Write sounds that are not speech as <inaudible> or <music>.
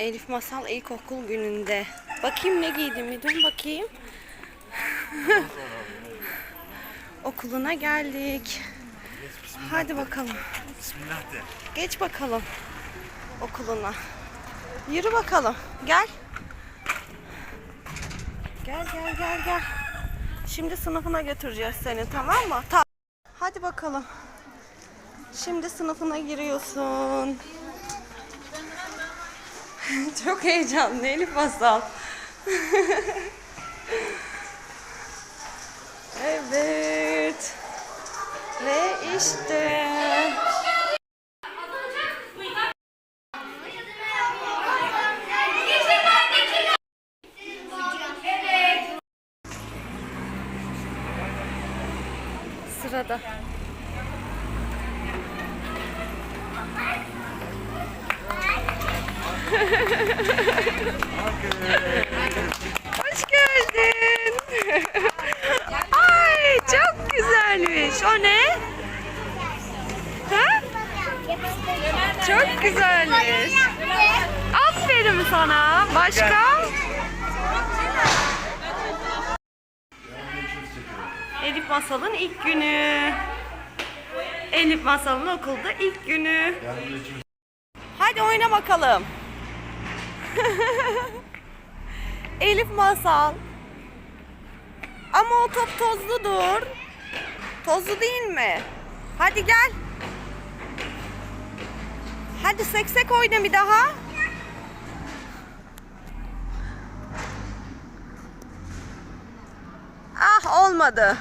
Elif Masal ilkokul gününde. Bakayım ne giydim bir dur bakayım. <laughs> Okuluna geldik. Hadi bakalım. Bismillah de. Geç bakalım okuluna. Yürü bakalım. Gel. Gel gel gel gel. Şimdi sınıfına götüreceğiz seni tamam mı? Tamam. Hadi bakalım. Şimdi sınıfına giriyorsun. <laughs> Çok heyecanlı Elif Masal. <laughs> evet. Ve işte. Sırada. Hoş geldin. Ay çok güzelmiş. O ne? Ha? Çok güzelmiş. Aferin sana. Başka? Elif Masal'ın ilk günü. Elif Masal'ın okulda ilk günü. Hadi oyna bakalım. <laughs> Elif Masal. Ama o top tozludur. Tozlu değil mi? Hadi gel. Hadi seksek oyna bir daha. Ah olmadı.